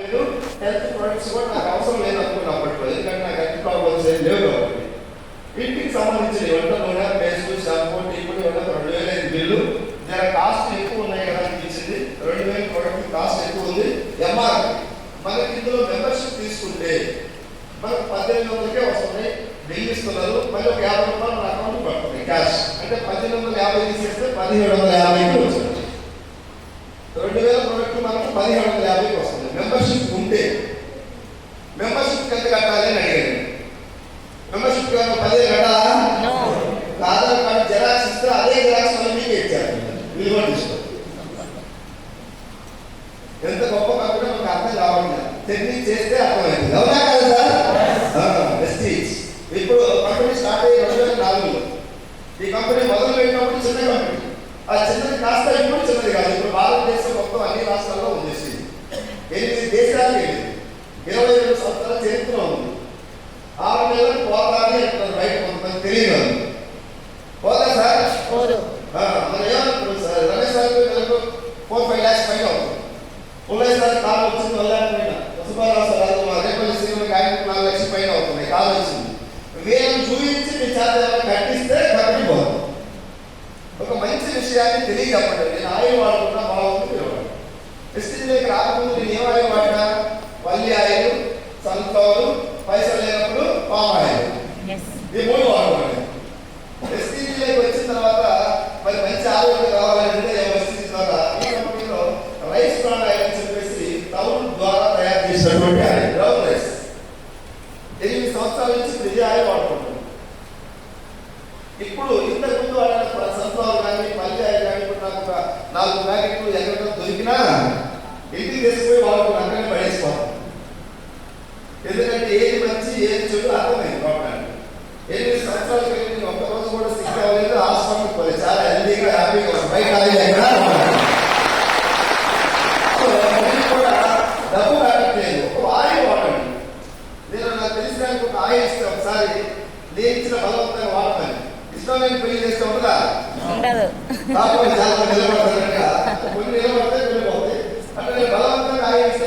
లేదు health products కూడా నాకు అవసరం లేదు అనుకున్నప్పట్లో ఎందుకంటే నాకు హెల్త్ ప్రాబ్లమ్స్ ఏం లేవు కాబట్టి. ఇంటికి సంబంధించిన వంట నూనె పేస్ట్ షాంపూ టీ వంట రెండు వేల. ఐదు బిల్లు జర కాస్ట్ ఎక్కువ ఉన్నాయి కదా అనిపించింది రెండు వేల ప్రొడక్ట్ కాస్ట్ ఎక్కువ ఉంది. ఎంఆర్ మనకి ఇందులో మెంబర్షిప్ తీసుకుంటే మనకు పద్దెనిమిది వందలకే వస్తుంది. బిల్ ఇస్తున్నారు. మళ్ళీ ఒక యాభై రూపాయలు నా అకౌంట్ పడుతుంది క్యాష్ అంటే పద్దెనిమిది వందల యాభై తీసేస్తే పదిహేడు వందల యాభైకి వస్తుంది. రెండు వేల ప్రోడక్ట్ మనకు పదిహేడు వందల యాభైకి వస్తుంది. మెంబర్షిప్ ఉంటే మెంబర్షిప్ ఎంత కట్టాలి అని అడిగాను మెంబర్షిప్ పదిహేను కట్టాలా? ఆధార్ కార్డు జెరాక్స్ ఇస్తే అదే జెరాక్స్ మళ్ళీ మీకే ఇచ్చారు. విలువ ఎంత గొప్ప కంపెనీ మనకు అర్థం కావట్లేదు టెక్నిక్ చేస్తే అర్థమైంది. అవునా కదా సార్? వెస్టీజ్ ఇప్పుడు కంపెనీ స్టార్ట్ అయ్యి రెండు వేల నాలుగులో. ఈ కంపెనీ మొదలు పెట్టినప్పుడు చిన్న కంపెనీ ఆ చిన్నది కాస్త ఇప్పుడు చిన్నది కాదు. ఇప్పుడు భారతదేశం మొత్తం అన్ని రాష్ట్రాల్లో ఉంది ఎనిమిది దేశాలు వెళ్ళింది ఇరవై రెండు సంవత్సరాల చరిత్ర ఉంది ఆరు నెలలకు పోతానే అంటున్నారు బయట కొంతమంది తెలియదు పోతా సార్ ఓరు ఆ, మనం ఏమనుకుంటున్నాం సార్ రమేష్ సార్ నెలకు ఫోర్ ఫైవ్ ల్యాక్స్ పైన అవుతుంది పుల్లయ్య సార్ కాలు వచ్చింది వన్ ల్యాక్ పైన సుబ్బారావు సార్ అది మా రేపల్లి శ్రీనివాస్ ఆయనకు నాలుగు లక్షల పైన అవుతుంది కాలు వచ్చింది వీళ్ళని చూపించి మీ చేత ఏమైనా కట్టిస్తే కంపెనీ పోతుంది ఒక మంచి విషయాన్ని తెలియజెప్పండి నేను ఆయిల్ వాడుకున్నా బాగుంది ఎస్టీలోకి రాకముందు నేను ఏం సన్ఫ్లవర్ పైసలు లేనప్పుడు పామ్ ఆయిల్ ఈ మూడు వాడుకోండి. ఎస్టీడీలోకి వచ్చిన తర్వాత మరి మంచి ఆరోగ్యం కావాలంటే ఎస్టీడీ ద్వారా ఈ కంపెనీలో రైస్ బ్రాండ్ ఆయిల్ అని చెప్పేసి టౌన్ ద్వారా తయారు చేసినటువంటి ఆయిల్ బ్రౌన్ రైస్. ఎనిమిది సంవత్సరాల నుంచి ఇప్పుడు ఇదే ఆయిల్ వాడుకుంటున్నాం ఇప్పుడు ఇంతకు ముందు వాడిన సన్ఫ్లవర్ కానీ పల్లి ఆయిల్ కానీ నాకు ఒక నాలుగు ప్యాకెట్లు ఎక్కడ దొరికినా ఇంటికి తీసుకుపోయి వాడుకుని అక్కడే పడేసుకోవాలి ఎందుకంటే ఏది మంచి అర్థమైంది గవర్నమెంట్ ఎనిమిది సంవత్సరాల క్రితం ఒక్క రోజు కూడా సిక్ అవ్వలేదు హాస్పిటల్కి పోలేదు. చాలా హెల్దీగా హ్యాపీగా బయట ఎక్కడ కూడా డబ్బు కట్టట్లేదు ఒక ఆయిల్ వాడండి నేను నాకు తెలిసిన ఒక ఆయిల్ ఇస్తే ఒకసారి నేను ఇచ్చిన బలవంతంగా వాడతాను. ఇష్టం నేను పెళ్ళి చేస్తే ఉండదు? చాలా మంది నిలబడతారట కొన్ని నిలబడితే కొన్ని పోతాయి. అంటే నేను బలవంతంగా ఆయిల్ ఇస్తే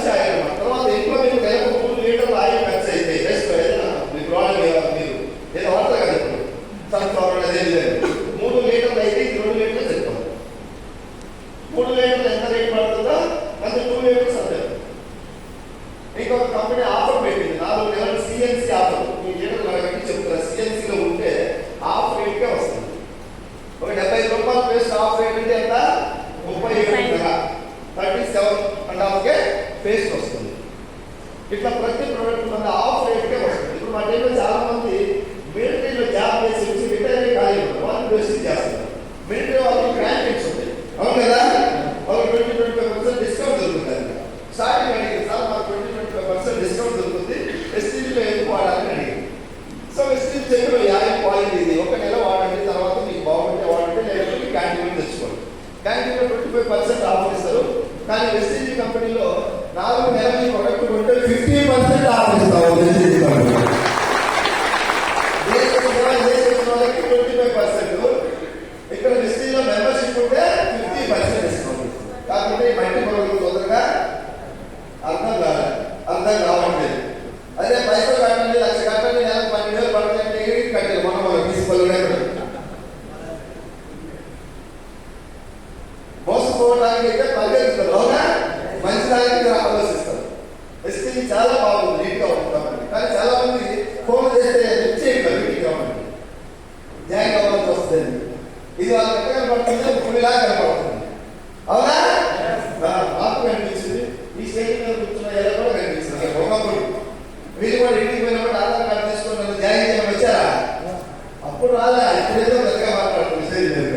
టేస్ట్ వస్తుంది. ఇట్లా ప్రతి ప్రోడక్ట్ మంది ఆఫ్ రేట్కే వస్తుంది. ఇప్పుడు మా టైంలో చాలా మంది మిలిటరీలో జాబ్ చేసి వచ్చి రిటైర్ కాలేదు వాళ్ళు బెస్ట్ చేస్తారు. మిలిటరీ వాళ్ళకి గ్రాంటింగ్స్ ఉంటాయి. అవును కదా? వాళ్ళకి twenty twenty five percent discount దొరుకుతుంది. సార్ అడిగింది సార్ మాకు twenty twenty five percent discount దొరుకుతుంది. ఎస్టీలో ఎందుకు వాడాలని అడిగింది సో ఎస్టీ చెప్పిన యాభై క్వాలిటీ ఇది. ఒక నెల వాడండి తర్వాత మీకు బాగుంటే వాడండి లేకపోతే క్యాంటీన్ తెచ్చుకోండి. క్యాంటీన్లో ట్వంటీ ఫైవ్ పర్సెంట్ ఆఫర్ ఇస్తారు. కానీ ఎస్టీజీ కంపెనీలో నాలుగు నెలలు ప్రొడక్ట్ కొంటే ఫిఫ్టీ పర్సెంట్ ఆఫర్ ఇస్తాం ట్వంటీ ఫైవ్ పర్సెంట్. ఇక్కడ డిస్టిక్లో మెంబర్షిప్ ఉంటే ఫిఫ్టీ పర్సెంట్ ఇస్తాం. కాకపోతే మట్టి మనకు తొందరగా అర్థం కాదు అర్థం కావట్లేదు. అదే పైసలు కట్టండి లక్ష కట్టండి నెలకు పన్నెండు వేలు పడుతుంది కట్టాలి మనం మన ప్రిన్సిపల్ చాలా మనం కానీ చాలా మంది చేస్తే లిఫ్ట్ చేయట్లేదు మీటింగ్ అవ్వండి జాయిన్ అవ్వాల్సి ఇది వాళ్ళకి ఎక్కడ కనపడుతుంది పులిలా కనపడుతుంది. అవునా? ఈ స్టేజ్ కూర్చున్న ఎలా కూడా మీరు ఇంటికి పోయినప్పుడు ఆధార్ కార్డు తీసుకుని జాయిన్ చేయడం వచ్చారా? అప్పుడు రాలే ఇప్పుడేదో పెద్దగా మాట్లాడుతుంది స్టేజ్ మీద